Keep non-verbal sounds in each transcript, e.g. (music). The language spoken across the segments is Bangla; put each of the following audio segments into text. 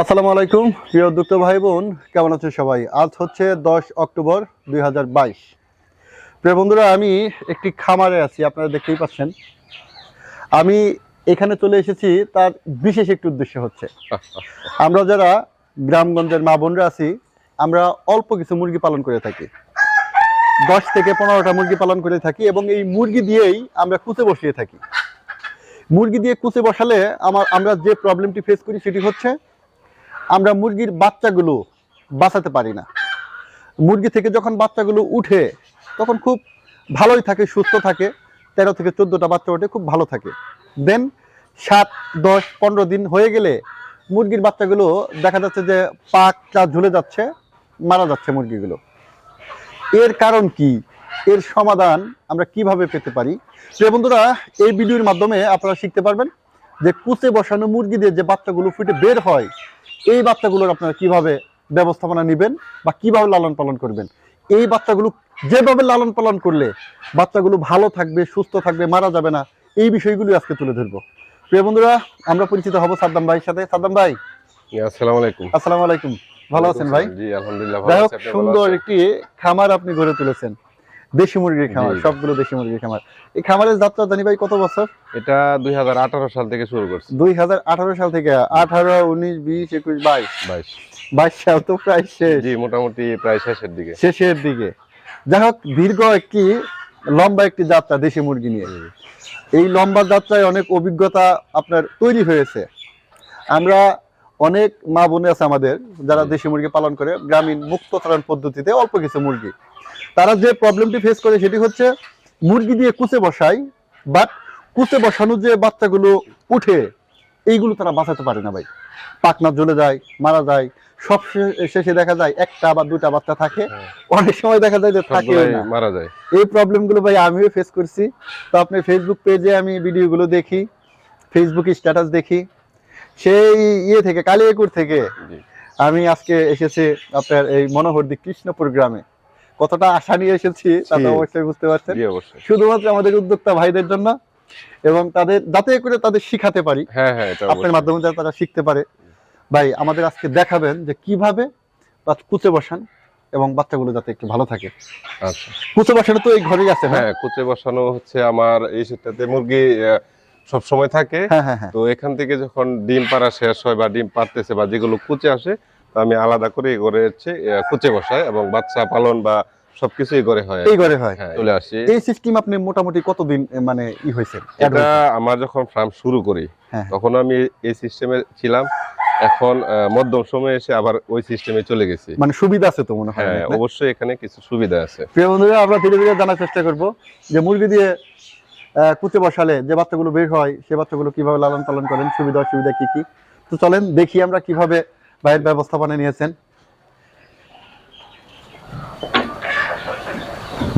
আসসালামু আলাইকুম, প্রিয় উদ্যোক্তা ভাই বোন কেমন আছে সবাই? আজ হচ্ছে দশ অক্টোবর দুই হাজার বাইশ। প্রিয় বন্ধুরা, আমি একটি খামারে আছি, আপনারা দেখতেই পাচ্ছেন। আমি এখানে চলে এসেছি, তার বিশেষ একটি উদ্দেশ্য হচ্ছে। আমরা যারা গ্রামগঞ্জের মা বোনরা আছি, আমরা অল্প কিছু মুরগি পালন করে থাকি। দশ থেকে পনেরোটা মুরগি পালন করে থাকি এবং এই মুরগি দিয়েই আমরা কুচে বসিয়ে থাকি। মুরগি দিয়ে কুচে বসালে আমার, আমরা যে প্রবলেমটি ফেস করি সেটি হচ্ছে আমরা মুরগির বাচ্চাগুলো বাঁচাতে পারি না। মুরগি থেকে যখন বাচ্চাগুলো উঠে, তখন খুব ভালোই থাকে, সুস্থ থাকে। তেরো থেকে চোদ্দোটা বাচ্চা ওঠে, খুব ভালো থাকে। দেন সাত, দশ, পনেরো দিন হয়ে গেলে মুরগির বাচ্চাগুলো দেখা যাচ্ছে যে পাকটা ঝুলে যাচ্ছে, মারা যাচ্ছে মুরগিগুলো। এর কারণ কি? এর সমাধান আমরা কীভাবে পেতে পারি? প্রিয় বন্ধুরা, এই ভিডিওর মাধ্যমে আপনারা শিখতে পারবেন যে কুচে বসানো মুরগি দিয়ে যে বাচ্চাগুলো ফুটে বের হয় এই বাচ্চাগুলোর আপনারা কীভাবে ব্যবস্থাপনা নেবেন বা কীভাবে লালন পালন করবেন? এই বাচ্চাগুলো যেভাবে লালন পালন করলে বাচ্চাগুলো ভালো থাকবে সুস্থ থাকবে মারা যাবে না এই বিষয়গুলি আজকে তুলে ধরবো। প্রিয় বন্ধুরা আমরা পরিচিত হব সাদ্দাম ভাইয়ের সাথে। সাদ্দাম ভাই। আসসালামু আলাইকুম। আসসালামু আলাইকুম। ভালো আছেন ভাই? জি আলহামদুলিল্লাহ ভালো আছি। সুন্দর একটি খামার আপনি গড়ে তুলেছেন। দেশি মুরগির খামার সবগুলো দেশি মুরগির খামার। এই খামারের যাত্রা জানি ভাই কত বছর? এটা 2018 সাল থেকে শুরু করছি। দুই সাল থেকে আঠারো উনিশ বিশ একুশ বাইশ। 22 বাইশ সাল তো প্রায় শেষ। মোটামুটি প্রায় শেষের দিকে। শেষের দিকে। যাই হোক দীর্ঘ একটি লম্বা একটি যাত্রা দেশি মুরগি নিয়ে। এই লম্বা যাত্রায় অনেক অভিজ্ঞতা আপনার তৈরি হয়েছে। আমরা অনেক মা বোনে আছে আমাদের যারা দেশি মুরগি পালন করে গ্রামীণ মুক্ত চারণ পদ্ধতিতে অল্প কিছু মুরগি। তারা যে প্রবলেমটি ফেস করে সেটি হচ্ছে মুরগি দিয়ে কুচে বসায় বাট কুচে বসানো যে বাচ্চাগুলো উঠে এইগুলো তারা বাঁচাতে পারে না ভাই। পাকনা জ্বলে যায় মারা যায় সব শেষে দেখা যায় একটা বা দুটা বাচ্চা থাকে। হ্যাঁ। অনেক সময় দেখা যায় যে থাকে মারা যায়। এই প্রবলেমগুলো ভাই আমিও ফেস করছি। তো আপনি ফেসবুক পেজে আমি ভিডিওগুলো দেখি ফেসবুক স্ট্যাটাস দেখি। সেই ইয়ে থেকে কালিয়াকুর থেকে আমি আজকে এসেছি আপনার এই মনোহরদি কৃষ্ণপুর গ্রামে। কতটা আশা নিয়ে এসেছি তা তো অবশ্যই বুঝতে পারছেন। শুধুমাত্র আমাদের উদ্যোক্তা ভাইদের জন্য এবং তাদের যাতে করে তাদের শিখাতে পারি। হ্যাঁ হ্যাঁ আপনার মাধ্যমে যাতে তারা শিখতে পারে। ভাই আমাদের আজকে দেখাবেন যে কীভাবে কুচে বসান এবং বাচ্চাগুলো যাতে একটু ভালো থাকে। আচ্ছা। কুচে বসানো তো এই ঘরেই আছে হ্যাঁ? হ্যাঁ কুচে বসানো হচ্ছে আমার এই সেটাতে। মুরগি সব সময় থাকে। হ্যাঁ হ্যাঁ হ্যাঁ। তো এখান থেকে যখন ডিম পাড়া শেষ হয় বা ডিম পারতেছে বা যেগুলো কুচে আসে তো আমি আলাদা করে এই ঘরে হচ্ছে কুচে বসাই এবং বাচ্চা পালন বা সবকিছু এই ঘরে হয়। এই ঘরে হয়। হ্যাঁ চলে আসি। এই সিস্টেম আপনি মোটামুটি কতদিন মানে ই হয়েছে? এটা আমার যখন ফার্ম শুরু করি। তখন আমি এই সিস্টেমে ছিলাম। এখন মধ্যম সময়ে এসে আবার ওই সিস্টেমে চলে গেছি। মানে সুবিধা আছে তো মনে হয় হ্যাঁ অবশ্যই এখানে কিছু সুবিধা আছে। প্রিয় বন্ধুরা আমরা ধীরে ধীরে জানার চেষ্টা করব যে মুরগি দিয়ে কুচে বসালে যে বাচ্চাগুলো বের হয় সে বাচ্চাগুলো কীভাবে লালন পালন করেন সুবিধা অসুবিধা কি কি? তো চলেন দেখি আমরা কীভাবে বাইরের ব্যবস্থাপনা নিয়েছেন।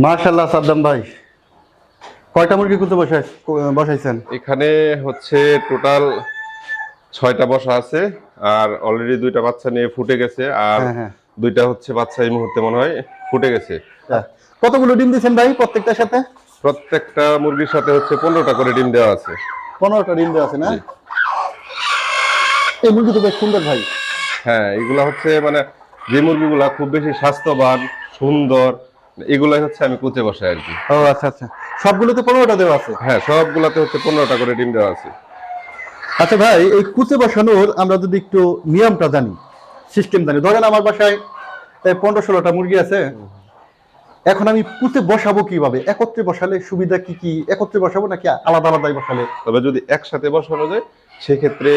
মার্শাল্লাহ সাদ্দাম ভাই। কয়টা মুরগি কুচে বসাই বসাইছেন? এখানে হচ্ছে টোটাল ছয়টা বসা আছে আর অলরেডি দুইটা বাচ্চা নিয়ে ফুটে গেছে আর হ্যাঁ হ্যাঁ। দুইটা হচ্ছে বাচ্চা এই মুহূর্তে মনে হয় ফুটে গেছে। কতগুলো ডিম দিয়েছেন ভাই প্রত্যেকটার সাথে? প্রত্যেকটা মুরগির সাথে হচ্ছে পনেরোটা করে ডিম দেওয়া আছে। পনেরোটা ডিম দেওয়া আছে না? এই মুরগি তো বেশ সুন্দর ভাই। হ্যাঁ এগুলা হচ্ছে মানে যে মুরগিগুলা খুব বেশি স্বাস্থ্যবান সুন্দর এগুলাই হচ্ছে আমি কুচে বসাই আর কি। ও আচ্ছা আচ্ছা। সবগুলোতে পনেরোটা দেওয়া আছে? হ্যাঁ সবগুলাতে হচ্ছে পনেরোটা করে ডিম দেওয়া আছে। আচ্ছা ভাই এই কুচে বসানোর আমরা যদি একটু নিয়মটা জানি সিস্টেম জানি। ধরেন আমার বাসায় পনেরো ষোলোটা মুরগি আছে এখন আমি কুচে বসাবো কীভাবে? একত্রে বসালে সুবিধা কি কি? একত্রে বসাবো নাকি আলাদা আলাদাই বসালে? তবে যদি একসাথে বসানো যায় সেক্ষেত্রে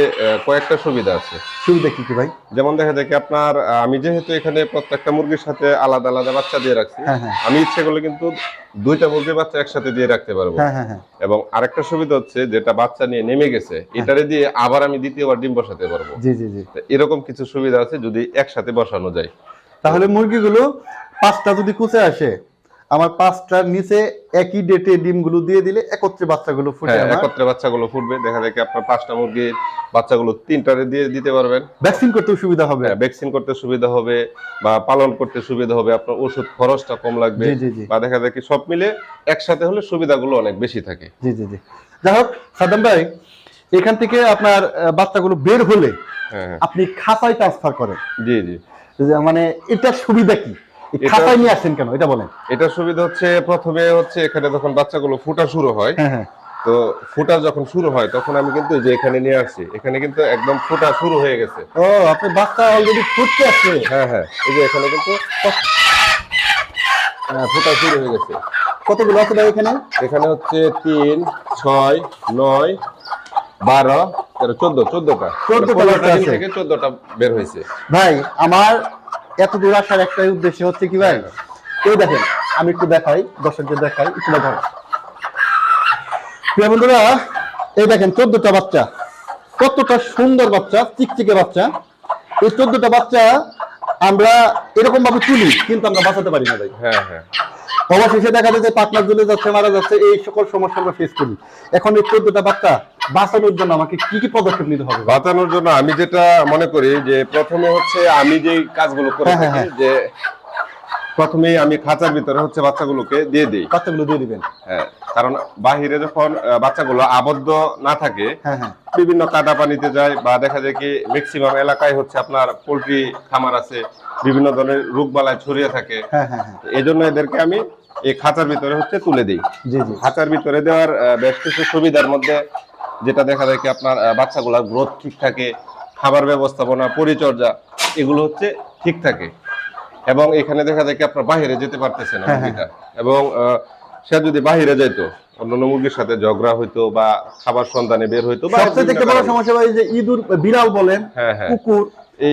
কয়েকটা সুবিধা আছে। সুবিধা কি কি ভাই? যেমন দেখা যায় কি আপনার আমি যেহেতু এখানে প্রত্যেকটা মুরগির সাথে আলাদা আলাদা বাচ্চা দিয়ে রাখছি হ্যাঁ হ্যাঁ। আমি ইচ্ছে করলে কিন্তু দুইটা মুরগির বাচ্চা একসাথে দিয়ে রাখতে পারব। হ্যাঁ এবং আরেকটা সুবিধা হচ্ছে যেটা বাচ্চা নিয়ে নেমে গেছে এটারে দিয়ে আবার আমি দ্বিতীয়বার ডিম বসাতে পারব। জি জি জি। এরকম কিছু সুবিধা আছে যদি একসাথে বসানো যায়। তাহলে মুরগিগুলো পাঁচটা যদি কুচে আসে আমার পাঁচটার নিচে একই ডেটে ডিমগুলো দিয়ে দিলে একত্রে বাচ্চাগুলো ফুটে হ্যাঁ একত্রে বাচ্চাগুলো ফুটবে। দেখা যায় কি আপনার পাঁচটা মুরগির বাচ্চাগুলো তিনটারে দিয়ে দিতে পারবেন। ভ্যাকসিন করতে সুবিধা হবে। ভ্যাকসিন করতে সুবিধা হবে বা পালন করতে সুবিধা হবে। আপনার ওষুধ খরচটা কম লাগবে। বা দেখা যায় কি সব মিলে একসাথে হলে সুবিধাগুলো অনেক বেশি থাকে। জি জি জি। যাই হোক সাদ্দাম ভাই এখান থেকে আপনার বাচ্চাগুলো বের হলে হ্যাঁ হ্যাঁ। আপনি খাতায় ট্রান্সফার করেন। জি জি। মানে এটা সুবিধা কি? খাতায় নিয়ে আসেন কেন? এটা বলেন। এটার সুবিধা হচ্ছে প্রথমে হচ্ছে এখানে যখন বাচ্চাগুলো ফুটা শুরু হয় হ্যাঁ হ্যাঁ। তো ফুটা যখন শুরু হয় তখন আমি কিন্তু যে এখানে নিয়ে আসছি এখানে কিন্তু একদম ফুটা শুরু হয়ে গেছে। ও আপনি বাচ্চা অলরেডি ফুটতে আছে হ্যাঁ হ্যাঁ এই যে এখানে কিন্তু হ্যাঁ, ফুটা শুরু হয়ে গেছে। কতগুলো আছে ভাই এখানে? এখানে হচ্ছে তিন ছয় নয় বারো তেরো চোদ্দ চোদ্দটা। 14টা পনেরোটা বাচ্চা ডিম আছে। থেকে চোদ্দটা বের হয়েছে। ভাই আমার এত দূর আসার একটাই উদ্দেশ্য হচ্ছে কি ভাই? এই দেখেন আমি একটু দেখাই দর্শকদের দেখাই একটু দেখাই। প্রিয় বন্ধুরা এই দেখেন চোদ্দটা বাচ্চা। কতটা সুন্দর বাচ্চা চিকচিকে বাচ্চা। এই চোদ্দটা বাচ্চা আমরা এরকম ভাবে তুলি কিন্তু আমরা বাঁচাতে পারি না ভাই। হ্যাঁ হ্যাঁ। অবশেষে দেখা যায় যে পার্টনার জ্বলে যাচ্ছে মারা যাচ্ছে এই সকল সমস্যা আমরা ফেস করি। এখন এই চোদ্দটা বাচ্চা বাঁচানোর জন্য আমাকে কি কি পদক্ষেপ নিতে হবে? বাঁচানোর জন্য আমি যেটা মনে করি যে প্রথমে হচ্ছে আমি যে কাজগুলো করে হ্যাঁ, থাকি হ্যাঁ, যে প্রথমেই আমি খাঁচার ভিতরে হচ্ছে বাচ্চাগুলোকে দিয়ে দিই। বাচ্চাগুলো দিয়ে দিবেন? হ্যাঁ কারণ বাহিরে যখন বাচ্চাগুলো আবদ্ধ না থাকে হ্যাঁ হ্যাঁ। বিভিন্ন কাদা পানিতে যায় বা দেখা যায় কি ম্যাক্সিমাম এলাকায় হচ্ছে আপনার পোলট্রি খামার আছে বিভিন্ন ধরনের রোগবালায় ছড়িয়ে থাকে। হ্যাঁ হ্যাঁ হ্যাঁ। এই জন্য এদেরকে আমি এই খাঁচার ভিতরে হচ্ছে তুলে দিই। খাঁচার ভিতরে দেওয়ার বেশ কিছু সুবিধার মধ্যে যেটা দেখা যায় কি আপনার বাচ্চাগুলোর গ্রোথ ঠিক থাকে খাবার ব্যবস্থাপনা পরিচর্যা এগুলো হচ্ছে ঠিক থাকে। এবং এখানে দেখা যায় কি আপনার বাইরে যেতে পারতেছে না হ্যাঁ, মুরগিটা। এবং সে যদি বাইরে যাইতো অন্যান্য মুরগির সাথে ঝগড়া হইতো বা খাবার সন্ধানে বের হইতো বা সবচেয়ে বড় সমস্যা ভাই যে ইঁদুর বিড়াল বলেন হ্যাঁ হ্যাঁ। কুকুর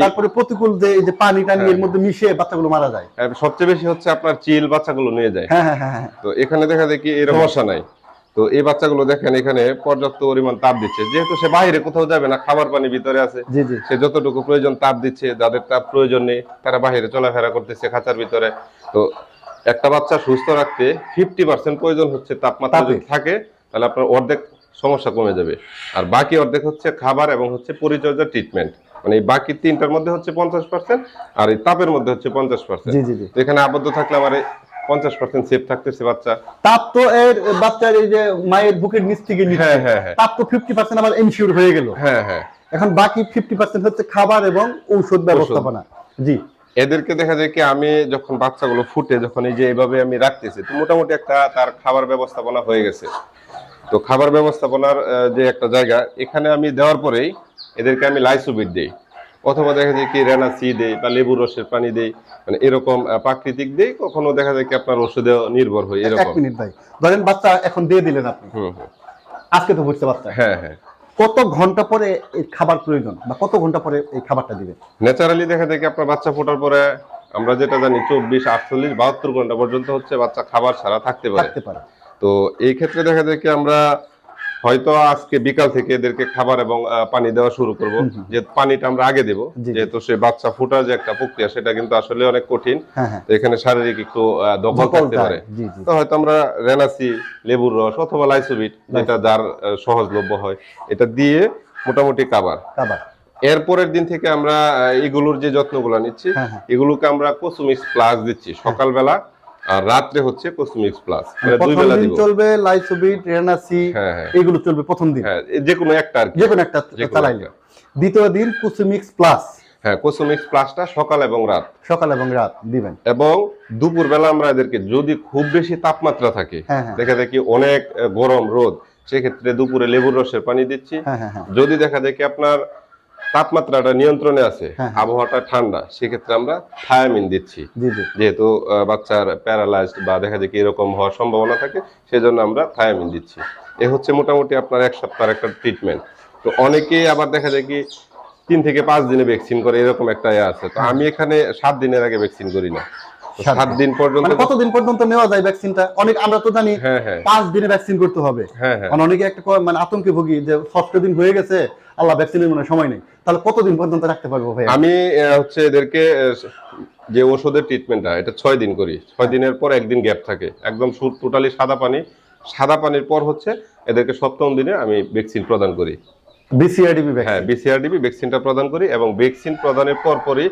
তারপরে প্রতিকূল যে যে পানি টানি হ্যাঁ। এর মধ্যে মিশে বাচ্চাগুলো মারা যায়। সবচেয়ে বেশি হচ্ছে আপনার চিল বাচ্চাগুলো নিয়ে যায়। হ্যাঁ হ্যাঁ হ্যাঁ হ্যাঁ। তো এখানে দেখা যায় কি এই সমস্যা নাই। তো এই বাচ্চাগুলো দেখেন এখানে পর্যাপ্ত পরিমাণ তাপ দিচ্ছে। যেহেতু সে বাইরে কোথাও যাবে না খাবার পানি ভিতরে আছে সে যতটুকু প্রয়োজন তাপ দিচ্ছে যাদের তাপ প্রয়োজন নেই তারা বাইরে চলাফেরা করতেছে খাঁচার ভিতরে। তো একটা বাচ্চা সুস্থ রাখতে ফিফটি পার্সেন্ট প্রয়োজন হচ্ছে তাপমাত্রা যদি থাকে তাহলে আপনার অর্ধেক সমস্যা কমে যাবে। আর বাকি অর্ধেক হচ্ছে খাবার এবং হচ্ছে পরিচর্যা ট্রিটমেন্ট মানে এই বাকি তিনটার মধ্যে হচ্ছে পঞ্চাশ পার্সেন্ট আর এই তাপের মধ্যে হচ্ছে পঞ্চাশ পার্সেন্ট এখানে আবদ্ধ থাকলে আমার পঞ্চাশ পার্সেন্ট সেফ থাকতেছে বাচ্চা। তাপ তো এর বাচ্চার এই যে মায়ের বুকের নিচ থেকে হ্যাঁ হ্যাঁ হ্যাঁ। তাপ তো ফিফটি পার্সেন্ট আবার ইনশিওর হয়ে গেল। হ্যাঁ হ্যাঁ। এখন বাকি ফিফটি পার্সেন্ট হচ্ছে খাবার এবং ঔষধ ব্যবস্থাপনা। জি। এদেরকে দেখা যায় কি আমি যখন বাচ্চাগুলো ফুটে যখন এই যে এইভাবে আমি রাখতেছি তো মোটামুটি একটা তার খাবার ব্যবস্থাপনা হয়ে গেছে। তো খাবার ব্যবস্থাপনার যে একটা জায়গা এখানে আমি দেওয়ার পরেই এদেরকে আমি লাইসোবিট দেই। অথবা দেখা যায় কি রেনা সি দেই বা লেবুর রসের পানি দেই মানে এরকম প্রাকৃতিক দেই কখনো দেখা যায় কি আপনার ওষুধেও নির্ভর হয় এক এরকম। মিনিট ভাই। ধরেন বাচ্চা এখন দিয়ে দিলেন আপনি। আজকে তো বুঝতে বাচ্চা হ্যাঁ হ্যাঁ। কত ঘণ্টা পরে এই খাবার প্রয়োজন বা কত ঘণ্টা পরে এই খাবারটা দিবেন? ন্যাচারালি দেখা যায় কি আপনার বাচ্চা ফোটার পরে আমরা যেটা জানি চব্বিশ আটচল্লিশ বাহাত্তর ঘণ্টা পর্যন্ত হচ্ছে বাচ্চা খাবার ছাড়া থাকতে পারে। থাকতে পারে। তো এই ক্ষেত্রে দেখা যায় কি আমরা হয়তো আজকে বিকাল থেকে এদেরকে খাবার এবং পানি দেওয়া শুরু করব। যে পানিটা আমরা আগে দেব যেহেতু সে বাচ্চা ফোটার যে একটা প্রক্রিয়া সেটা কিন্তু আসলে অনেক কঠিন। হ্যাঁ হ্যাঁ। তো এখানে শারীরিক একটু দখল থাকতে পারে। তো হয়তো আমরা রেনাসি লেবুর রস অথবা লাইসোবিট যেটা যার সহজলভ্য হয় এটা দিয়ে মোটামুটি খাবার। খাবার। এরপরের দিন থেকে আমরা এগুলোর যে যত্নগুলো নিচ্ছি হ্যাঁ। এগুলোকে আমরা কোসুমিক্স প্লাস দিচ্ছি। সকালবেলা আর রাত্রে হচ্ছে কোসুমিক্স প্লাস মানে দুই বেলা দিব। চলবে লাইসোবিট রেনাসি হ্যাঁ হ্যাঁ। এগুলো চলবে প্রথম দিন। হ্যাঁ যে কোনো একটা আর যে কোনো একটা চালাইলে দ্বিতীয় দিন কুসুমিক্স প্লাস হ্যাঁ কোসোমিক্স প্লাসটা সকাল এবং রাত। সকাল এবং রাত দিবেন। এবং দুপুর বেলা আমরা এদেরকে যদি খুব বেশি তাপমাত্রা থাকে হ্যাঁ, হ্যাঁ। দেখা যায় কি অনেক গরম রোদ সেক্ষেত্রে দুপুরে লেবুর রসের পানি দিচ্ছি। হ্যাঁ হ্যাঁ হ্যাঁ। যদি দেখা যায় কি আপনার তাপমাত্রাটা নিয়ন্ত্রণে আছে হ্যাঁ, হ্যাঁ। আবহাওয়াটা ঠান্ডা সেক্ষেত্রে আমরা থায়ামিন দিচ্ছি। যেহেতু বাচ্চার প্যারালাইজড বা দেখা যায় কি এরকম হওয়ার সম্ভাবনা থাকে সেজন্য আমরা থায়ামিন দিচ্ছি। এ হচ্ছে মোটামুটি আপনার এক সপ্তাহের একটা ট্রিটমেন্ট তো অনেকেই আবার দেখা যায় কি তিন থেকে পাঁচ দিনে ভ্যাকসিন করে এরকম একটা ইয়ে আছে। তো আমি এখানে সাত দিনের আগে ভ্যাকসিন করি না। সাত সাত দিন। পর্যন্ত মানে কতদিন পর্যন্ত নেওয়া যায় ভ্যাকসিনটা অনেক আমরা তো জানি হ্যাঁ হ্যাঁ। পাঁচ দিনে ভ্যাকসিন করতে হবে। হ্যাঁ হ্যাঁ। অনেকে একটা মানে আতঙ্কে ভুগি যে ষষ্ঠ দিন হয়ে গেছে আল্লাহ ভ্যাকসিনের মনে সময় নেই। তাহলে কতদিন পর্যন্ত রাখতে পারব ভাই আমি হচ্ছে এদেরকে যে ওষুধের ট্রিটমেন্টটা এটা ছয় দিন করি। ছয় দিনের পর একদিন গ্যাপ থাকে। একদম সুর টোটালি সাদা পানি। সাদা পানির পর হচ্ছে এদেরকে সপ্তম দিনে আমি ভ্যাকসিন প্রদান করি। বিসিআরডিবি হ্যাঁ বিসিআরডিবি ভ্যাকসিনটা প্রদান করি এবং ভ্যাকসিন প্রদানের পর পরই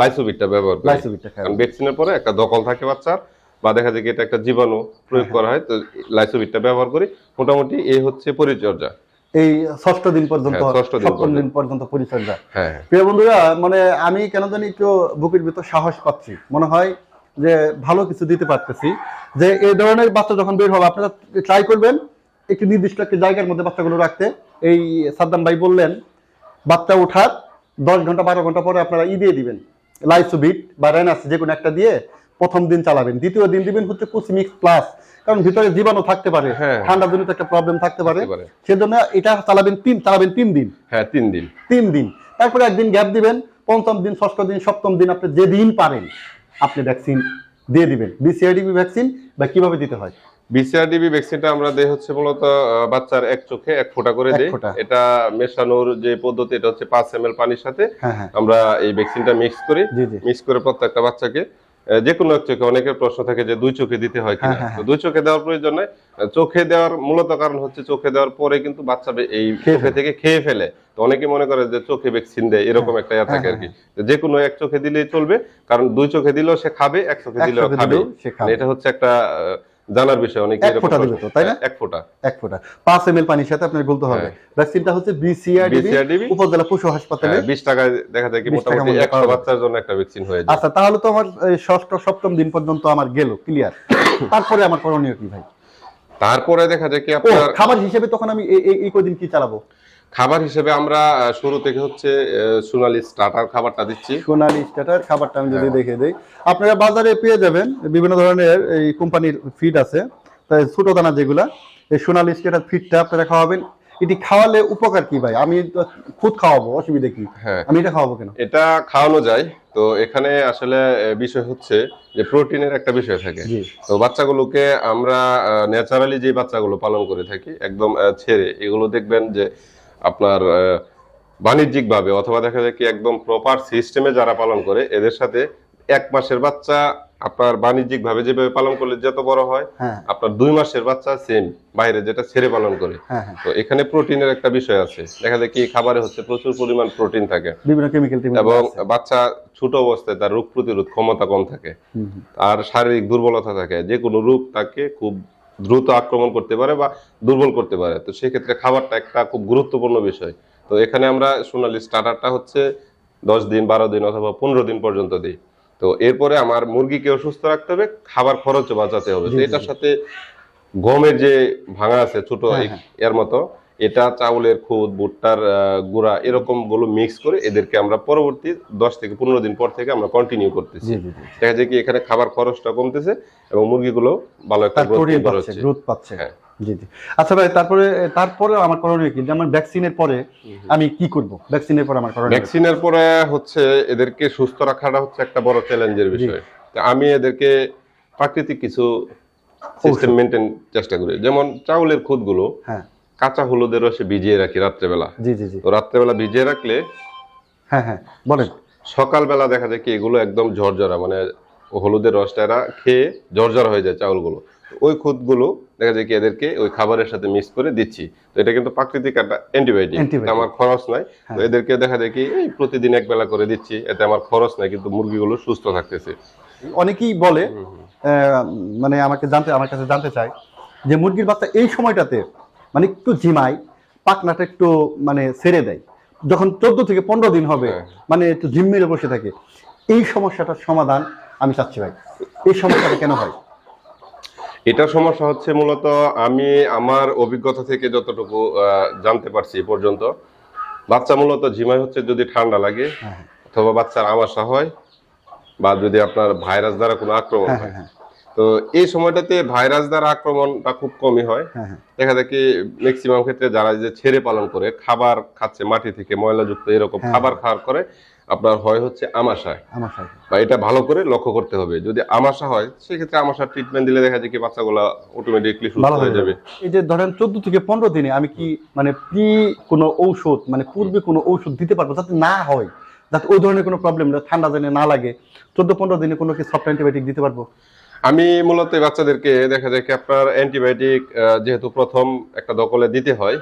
লাইসোবিটটা ব্যবহার করি। লাইসোবিটটা কারণ ভ্যাকসিনের পরে একটা দখল থাকে বাচ্চার বা দেখা যায় কি এটা একটা জীবাণু প্রয়োগ করা হয় তো লাইসোবিটটা ব্যবহার করি। মোটামুটি এই হচ্ছে পরিচর্যা। এই ষষ্ঠ দিন পর্যন্ত হ্যাঁ, সপ্তম দিন পর্যন্ত। পরিচর্যা প্রিয় বন্ধুরা মানে আমি কেন জানি একটু বুকের ভিতর সাহস পাচ্ছি। মনে হয় যে ভালো কিছু দিতে পারতেছি। যে এই ধরনের বাচ্চা যখন বের হবে আপনারা ট্রাই করবেন একটি নির্দিষ্ট একটি জায়গার মধ্যে বাচ্চাগুলো রাখতে। এই সাদ্দাম ভাই বললেন বাচ্চা ওঠার দশ ঘণ্টা বারো ঘণ্টা পরে আপনারা ই দিয়ে দিবেন। লাইসোবিট বা রেনাস যে কোনো একটা দিয়ে প্রথম দিন চালাবেন দ্বিতীয় দিন দিবেন হচ্ছে কুসমিক্স প্লাস কারণ ভিতরে জীবাণু থাকতে পারে হ্যাঁ। ঠান্ডার জনিত একটা প্রবলেম থাকতে পারে। সেজন্য এটা চালাবেন তিন চালাবেন তিন দিন। হ্যাঁ তিন দিন। তিন দিন। তারপরে একদিন গ্যাপ দিবেন পঞ্চম দিন ষষ্ঠ দিন সপ্তম দিন আপনি যেদিন পারেন আপনি ভ্যাকসিন দিয়ে দিবেন। বিসিআইডিবি ভ্যাকসিন বা কীভাবে দিতে হয়? বিসিআরডিবি ভ্যাকসিনটা আমরা দেই হচ্ছে মূলত বাচ্চার এক চোখে এক ফোঁটা করে দেই। এটা মেশানোর যে পদ্ধতি এটা হচ্ছে পাঁচ এম পানির সাথে হ্যাঁ হ্যাঁ। আমরা এই ভ্যাকসিনটা মিক্স করি। মিক্স করে প্রত্যেকটা বাচ্চাকে যে কোনো এক চোখে অনেকের প্রশ্ন থাকে যে দুই চোখে দিতে হয় কিনা। হ্যাঁ, হ্যাঁ, তো দুই চোখে দেওয়ার প্রয়োজন নাই। চোখে দেওয়ার মূলত কারণ হচ্ছে চোখে দেওয়ার পরে কিন্তু বাচ্চা এই চোখে থেকে খেয়ে ফেলে। তো অনেকে মনে করে যে চোখে ভ্যাকসিন দেয় এরকম একটা ইয়া থাকে আর কি। যে কোনো এক চোখে দিলেই চলবে কারণ দুই চোখে দিলেও সে খাবে এক চোখে দিলেও খাবে সে খাবে। মানে এটা হচ্ছে একটা জানার বিষয় অনেকে এক ফোঁটা দিবে তো, তাই না? এক ফোঁটা। এক ফোঁটা। পাঁচ এম পানির সাথে আপনার গুলতে হবে। ভ্যাকসিনটা হচ্ছে বিসিআরডিবি উপজেলা পশু হাসপাতালে। হ্যাঁ, বিশ টাকায় দেখা যায় কি মোটামুটি একশো বাচ্চার জন্য একটা ভ্যাকসিন হয়ে যায়। আচ্ছা তাহলে তো আমার ষষ্ঠ সপ্তম দিন পর্যন্ত আমার গেল ক্লিয়ার (coughs) তারপরে আমার করণীয় কি ভাই? তারপরে দেখা যায় কি আপনার খাবার হিসেবে তখন আমি এই- এই- এই কদিন কি চালাবো? খাবার হিসেবে আমরা শুরু থেকে হচ্ছে সোনালী স্টার্টার খাবারটা দিচ্ছি। সোনালি স্টার্টার খাবারটা আমি যদি হ্যাঁ। দেখে দেই। আপনারা বাজারে পেয়ে যাবেন বিভিন্ন ধরনের এই কোম্পানির ফিড আছে। তাই ছোট দানা যেগুলা এই সোনালি স্টার্টার ফিডটা আপনারা খাওয়াবেন। এটি খাওয়ালে উপকার কি ভাই? আমি খুদ খাওয়াবো অসুবিধা কি? হ্যাঁ। আমি এটা খাওয়াবো কেন? এটা খাওয়ানো যায়। তো এখানে আসলে বিষয় হচ্ছে যে প্রোটিনের একটা বিষয় থাকে। তো বাচ্চাগুলোকে আমরা ন্যাচারালি যে বাচ্চাগুলো পালন করে থাকি একদম ছেড়ে এগুলো দেখবেন যে আপনার বাণিজ্যিক ভাবে অথবা দেখা যায় কি একদম প্রপার সিস্টেমে যারা পালন করে এদের সাথে এক মাসের বাচ্চা আপনার বাণিজ্যিক ভাবে যেভাবে পালন করলে যত বড় হয় হ্যাঁ। আপনার দুই মাসের বাচ্চা সেম বাইরে যেটা ছেড়ে পালন করে। হ্যাঁ হ্যাঁ। তো এখানে প্রোটিনের একটা বিষয় আছে। দেখা যায় কি খাবারে হচ্ছে প্রচুর পরিমাণ প্রোটিন থাকে। বিভিন্ন কেমিক্যাল এবং বাচ্চা ছোট অবস্থায় তার রোগ প্রতিরোধ ক্ষমতা কম থাকে। আর শারীরিক দুর্বলতা থাকে। যে কোনো রোগ তাকে খুব দ্রুত আক্রমণ করতে পারে বা দুর্বল করতে পারে। তো সেক্ষেত্রে খাবারটা একটা খুব গুরুত্বপূর্ণ বিষয়। তো এখানে আমরা সোনালি স্টার্টারটা হচ্ছে দশ দিন বারো দিন অথবা পনেরো দিন পর্যন্ত দিই। তো এরপরে আমার মুরগিকেও সুস্থ রাখতে হবে খাবার খরচ বাঁচাতে হবে। তো এটার সাথে গমের যে ভাঙা আছে ছোট হ্যাঁ, হ্যাঁ। এর মতো এটা চাউলের খুদ ভুট্টার গুঁড়া এরকমগুলো মিক্স করে এদেরকে আমরা পরবর্তী দশ থেকে পনেরো দিন পর থেকে আমরা কন্টিনিউ করতেছি। দেখা যায় কি এখানে খাবার খরচটা কমতেছে এবং মুরগিগুলো ভালো একটা। গ্রোথ পাচ্ছে হ্যাঁ। জি জি। আচ্ছা ভাই তারপরে তারপরে আমার করণীয় কি? যেমন ভ্যাকসিনের পরে আমি কি করব? ভ্যাকসিনের পরে আমার করণীয় ভ্যাকসিনের পরে হচ্ছে এদেরকে সুস্থ রাখাটা হচ্ছে একটা বড় চ্যালেঞ্জের বিষয়। আমি এদেরকে প্রাকৃতিক কিছু সিস্টেম মেনটেন চেষ্টা করি। যেমন চাউলের খুদগুলো হ্যাঁ। কাঁচা হলুদের রসে ভিজিয়ে রাখি রাত্রেবেলা। জি জি জি। তো রাত্রেবেলা ভিজিয়ে রাখলে হ্যাঁ হ্যাঁ বলেন। সকালবেলা দেখা যায় কি এগুলো একদম ঝরঝরা মানে হলুদের রসটা এরা খেয়ে ঝরঝরা হয়ে যায় চাউলগুলো। ওই খুদগুলো দেখা যায় কি এদেরকে ওই খাবারের সাথে মিক্স করে দিচ্ছি। তো এটা কিন্তু প্রাকৃতিক একটা অ্যান্টিবায়োটিক। আমার খরচ নাই। তো হ্যাঁ। এদেরকে দেখা যায় কি এই প্রতিদিন এক বেলা করে দিচ্ছি এতে আমার খরচ নাই কিন্তু মুরগিগুলো সুস্থ থাকতেছে। অনেকেই বলে মানে আমাকে জানতে আমার কাছে জানতে চায় যে মুরগির বাচ্চা এই সময়টাতে মানে একটু ঝিমায় পাকনাটা একটু মানে ছেড়ে দেয়। যখন চোদ্দ থেকে পনেরো দিন হবে হ্যাঁ। মানে একটু ঝিম মেরে বসে থাকে এই সমস্যাটার সমাধান আমি চাচ্ছি ভাই। এই সমস্যাটা কেন হয়? এটা সমস্যা হচ্ছে মূলত আমি আমার অভিজ্ঞতা থেকে যতটুকু জানতে পারছি এ পর্যন্ত বাচ্চা মূলত ঝিমাই হচ্ছে যদি ঠান্ডা লাগে হ্যাঁ অথবা বাচ্চার আমাশা হয় বা যদি আপনার ভাইরাস দ্বারা কোনো আক্রমণ হ্যাঁ। হয় হ্যাঁ। তো এই সময়টাতে ভাইরাস দ্বারা আক্রমণটা খুব কমই হয়। হ্যাঁ হ্যাঁ। দেখা যায় কি ম্যাক্সিমাম ক্ষেত্রে যারা যে ছেড়ে পালন করে খাবার খাচ্ছে মাটি থেকে ময়লাযুক্ত এরকম হ্যাঁ। খাবার খাওয়ার করে আপনার হয় হচ্ছে আমাশায়। বা এটা ভালো করে লক্ষ্য করতে হবে। যদি আমাশা হয় সেক্ষেত্রে আমাশার ট্রিটমেন্ট দিলে দেখা যায় কি বাচ্চাগুলো অটোমেটিকলি সুস্থ হয়ে যাবে। এই যে ধরেন চোদ্দ থেকে পনেরো দিনে আমি কি মানে প্রি কোনো ঔষধ মানে পূর্বে কোনো ঔষধ দিতে পারব যাতে না হয়? যাতে ওই ধরনের কোনো প্রবলেম ঠান্ডা যেন না লাগে। চোদ্দ পনেরো দিনে কোনো কি সফট অ্যান্টিবায়োটিক দিতে পারব? আমি মূলত বাচ্চাদেরকে দেখা যায় কি আপনার অ্যান্টিবায়োটিক যেহেতু প্রথম একটা দখলে দিতে হয়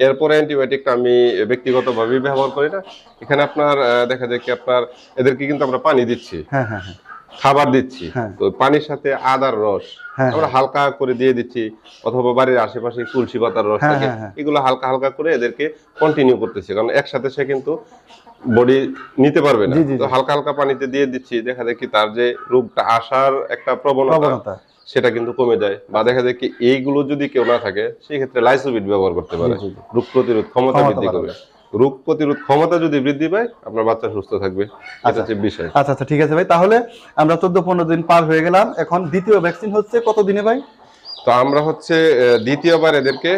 এরপরে অ্যান্টিবায়োটিকটা আমি ব্যক্তিগতভাবে ব্যবহার করি না। এখানে আপনার দেখা যায় কি আপনার এদেরকে কিন্তু আমরা পানি দিচ্ছি। হ্যাঁ হ্যাঁ হ্যাঁ। খাবার দিচ্ছি। তো পানির সাথে আদার রস আমরা হালকা করে দিয়ে দিচ্ছি অথবা বাড়ির আশেপাশে তুলসী পাতার রস থাকে। এগুলো হালকা হালকা করে এদেরকে কন্টিনিউ করতেছি। কারণ একসাথে সে কিন্তু বডি নিতে পারবে না। তো হালকা হালকা পানিতে দিয়ে দিচ্ছি দেখা যায় কি তার যে রোগটা আসার একটা প্রবণতা সেটা কিন্তু কমে যায়। বা দেখা যায় কি এইগুলো যদি কেউ না থাকে সেই ক্ষেত্রে লাইসোবিট ব্যবহার করতে পারে। রোগ প্রতিরোধ ক্ষমতা বৃদ্ধি করবে। রোগ প্রতিরোধ ক্ষমতা যদি বৃদ্ধি পায় আপনার বাচ্চা সুস্থ থাকবে। এটা আচ্ছা। বিষয়। আচ্ছা আচ্ছা ঠিক আছে ভাই। তাহলে আমরা চোদ্দ পনেরো দিন পার হয়ে গেলাম। এখন দ্বিতীয় ভ্যাকসিন হচ্ছে কত দিনে ভাই? তো আমরা হচ্ছে দ্বিতীয়বার এদেরকে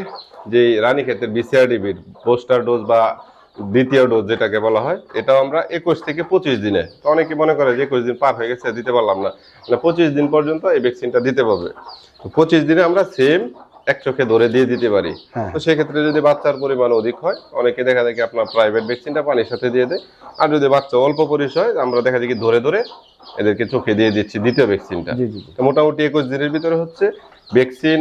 যে রানী ক্ষেতের বিসিআরডিবির বুস্টার ডোজ বা দ্বিতীয় ডোজ যেটাকে বলা হয় এটাও আমরা একুশ থেকে পঁচিশ দিনে। তো অনেকে মনে করে যে একুশ দিন পার হয়ে গেছে দিতে পারলাম না। মানে পঁচিশ দিন পর্যন্ত এই ভ্যাকসিনটা দিতে পারবে। তো পঁচিশ দিনে আমরা সেম এক চোখে ধরে দিয়ে দিতে পারি। হ্যাঁ। তো সেক্ষেত্রে যদি বাচ্চার পরিমাণ অধিক হয় অনেকে দেখা যায় কি আপনার প্রাইভেট ভ্যাকসিনটা পানির সাথে দিয়ে দেয়। আর যদি বাচ্চা অল্প পরিসর আমরা দেখা যায় কি ধরে ধরে এদেরকে চোখে দিয়ে দিচ্ছি দ্বিতীয় ভ্যাকসিনটা মোটামুটি একুশ দিনের ভিতরে হচ্ছে ভ্যাকসিন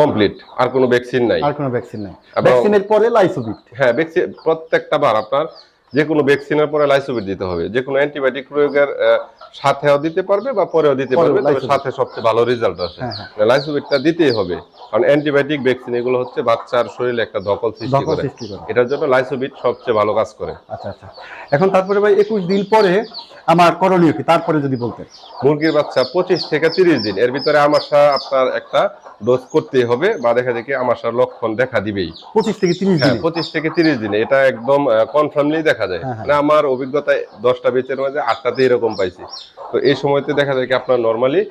কমপ্লিট আর কোনো ভ্যাকসিন নাই। আর কোনো ভ্যাকসিন নেই। ভ্যাকসিনের পরে লাইসোবিট হ্যাঁ ভ্যাকসিন প্রত্যেকটা বার আপনার যে কোনো ভ্যাকসিনের পরে লাইসোবিট দিতে হবে। যে কোনো অ্যান্টিবায়োটিক প্রয়োগের সাথেও দিতে পারবে বা পরেও দিতে পারবে তবে সাথে সবচেয়ে ভালো রেজাল্ট আসে। লাইসোবিটটা দিতেই হবে। কারণ অ্যান্টিবায়োটিক ভ্যাকসিন এগুলো হচ্ছে বাচ্চার শরীরে একটা ধকল সৃষ্টি করে। এটার জন্য লাইসোবিট সবচেয়ে ভালো কাজ করে। আচ্ছা আচ্ছা। এখন তারপরে ভাই একুশ দিন পরে আমার করণীয় কি? তারপরে যদি বলতেন। মুরগির বাচ্চা পঁচিশ থেকে তিরিশ দিন। এর ভিতরে আমাশা আপনার একটা ডোজ করতেই হবে বা দেখা কি আমাশার লক্ষণ দেখা দিবেই। পঁচিশ থেকে তিরিশ হ্যাঁ দিন? পঁচিশ থেকে তিরিশ দিন। এটা একদম কনফার্মলি দেখা যায়। হ্যাঁ, হ্যাঁ। মানে আমার অভিজ্ঞতায় দশটা বেচের মাঝে আটটাতে এরকম পাইছি। তো এই সময়তে দেখা যায় কি আপনার নর্মালি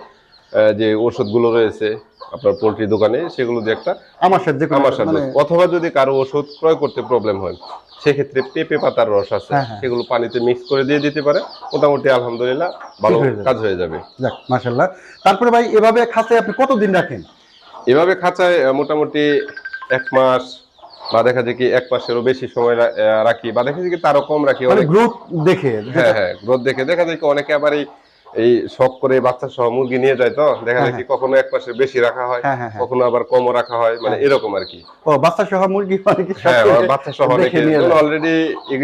যে ওষুধগুলো রয়েছে আপনার পোলট্রি দোকানে সেগুলো দিয়ে একটা আমার সাথে আমার সাথে মানে অথবা যদি কারও ওষুধ ক্রয় করতে প্রবলেম হয় সেক্ষেত্রে পেঁপে পাতার রস আছে হ্যাঁ, হ্যাঁ। সেগুলো পানিতে মিক্স করে দিয়ে দিতে পারে মোটামুটি আলহামদুলিল্লাহ ভালো কাজ হয়ে যাবে। যাক মাশাল্লাহ তারপরে ভাই এভাবে খাঁচায় আপনি কতদিন রাখেন? এভাবে খাঁচায় মোটামুটি এক মাস বা দেখা যায় কি এক মাসেরও বেশি সময় রাখি বা দেখা যায় কি তারও কম রাখি মানে অনেক। গ্রোথ দেখে হ্যাঁ হ্যাঁ গ্রোথ দেখে। দেখা যায় কি অনেকে আবার এই এই শখ করে বাচ্চা সহ মুরগি নিয়ে যায় তো? দেখা যায় কি কখনো এক মাসের বেশি রাখা হয় হ্যাঁ, হ্যাঁ, হ্যাঁ। কখনো আবার কমও রাখা হয় মানে এরকম আর কি। ও বাচ্চা সহ মুরগি হ্যাঁ বাচ্চা সহ অনেকে অলরেডি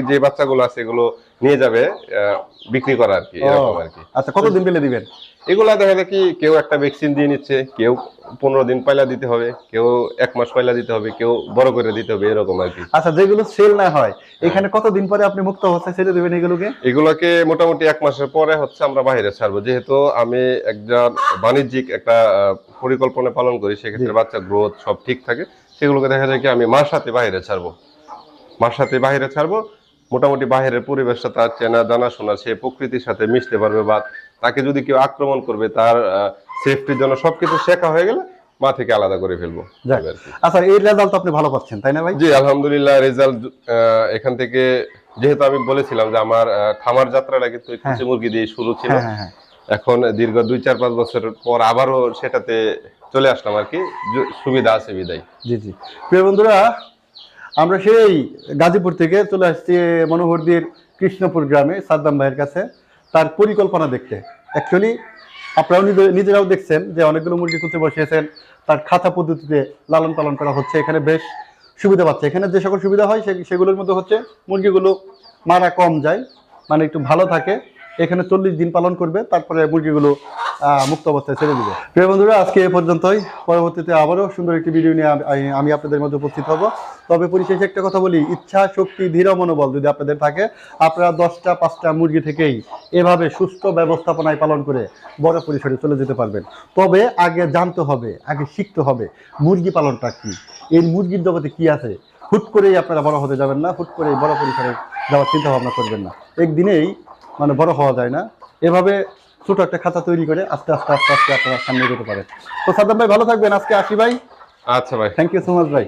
যে বাচ্চাগুলো আছে এগুলো নিয়ে যাবে আহ, বিক্রি করা আর কি এরকম আর কি। আচ্ছা কতদিন পেলে দিবেন? এগুলা দেখা যায় কি কেউ একটা ভ্যাকসিন দিয়ে নিচ্ছে কেউ পনেরো দিন পাইলা দিতে হবে কেউ এক মাস পাইলা দিতে হবে কেউ বড় করে দিতে হবে এরকম আর কি। আচ্ছা যেগুলো সেল না হয় এখানে কতদিন পরে আপনি মুক্ত অবস্থায় ছেড়ে দেবেন এগুলোকে? এগুলোকে মোটামুটি এক মাসের পরে হচ্ছে আমরা বাইরে ছাড়বো। যেহেতু আমি একজন বাণিজ্যিক একটা পরিকল্পনা পালন করি সেক্ষেত্রে বাচ্চা গ্রোথ সব ঠিক থাকে। সেগুলোকে দেখা যায় কি আমি মার সাথে বাইরে ছাড়বো। মার সাথে বাইরে ছাড়বো মোটামুটি বাইরের পরিবেশটা তার চেনা জানাশোনা সে প্রকৃতির সাথে মিশতে পারবে বা তাকে যদি কেউ আক্রমণ করবে তার সেফটির জন্য সবকিছু শেখা হয়ে গেলে মা থেকে আলাদা করে ফেলব। আচ্ছা এই রেজাল্ট আপনি ভালো পাচ্ছেন তাই না ভাই? জি আলহামদুলিল্লাহ রেজাল্ট এখান থেকে যেহেতু আমি বলেছিলাম যে আমার খামার যাত্রাটা কিন্তু এই কুচি মুরগি দিয়ে শুরু ছিল। হ্যাঁ হ্যাঁ হ্যাঁ। এখন দীর্ঘ দুই চার পাঁচ বছর পর আবারও সেটাতে চলে আসলাম আর কি। সুবিধা আছে বিদায়। জি জি। প্রিয় বন্ধুরা আমরা সেই গাজীপুর থেকে চলে আসছি মনোহরদীর কৃষ্ণপুর গ্রামে সাদ্দাম ভাইয়ের কাছে। তার পরিকল্পনা দেখতে। অ্যাকচুয়ালি আপনারাও নিজে- নিজেরাও দেখছেন যে অনেকগুলো মুরগি কুচে বসিয়েছেন, তার খাতা পদ্ধতিতে লালন পালন করা হচ্ছে। এখানে বেশ সুবিধা পাচ্ছে। এখানে যে সকল সুবিধা হয় সেগুলোর মধ্যে হচ্ছে মুরগিগুলো মারা কম যায় মানে একটু ভালো থাকে। এখানে চল্লিশ দিন পালন করবে, তারপরে মুরগিগুলো মুক্ত অবস্থায় ছেড়ে দিবে। প্রিয় বন্ধুরা, আজকে এ পর্যন্তই। পরবর্তীতে আবারও সুন্দর একটি ভিডিও নিয়ে আমি আপনাদের মধ্যে উপস্থিত হব। তবে পরিশেষে একটা কথা বলি ইচ্ছা শক্তি ধীর মনোবল যদি আপনাদের থাকে আপনারা দশটা পাঁচটা মুরগি থেকেই এভাবে সুস্থ ব্যবস্থাপনায় পালন করে বড় পরিসরে চলে যেতে পারবেন। তবে আগে জানতে হবে আগে শিখতে হবে মুরগি পালনটা কি। এই মুরগির জগতে কি আছে? হুট করেই আপনারা বড় হতে যাবেন না হুট করেই বড় পরিসরে যাওয়ার চিন্তা ভাবনা করবেন না। একদিনেই মানে বড় হওয়া যায় না। এভাবে ছোট একটা খাতা তৈরি করে আস্তে আস্তে আস্তে আস্তে আপনারা সামনে যেতে পারেন। তো সাদ্দাম ভাই ভালো থাকবেন। আজকে আসি ভাই। আচ্ছা ভাই। থ্যাংক ইউ সো মাচ ভাই।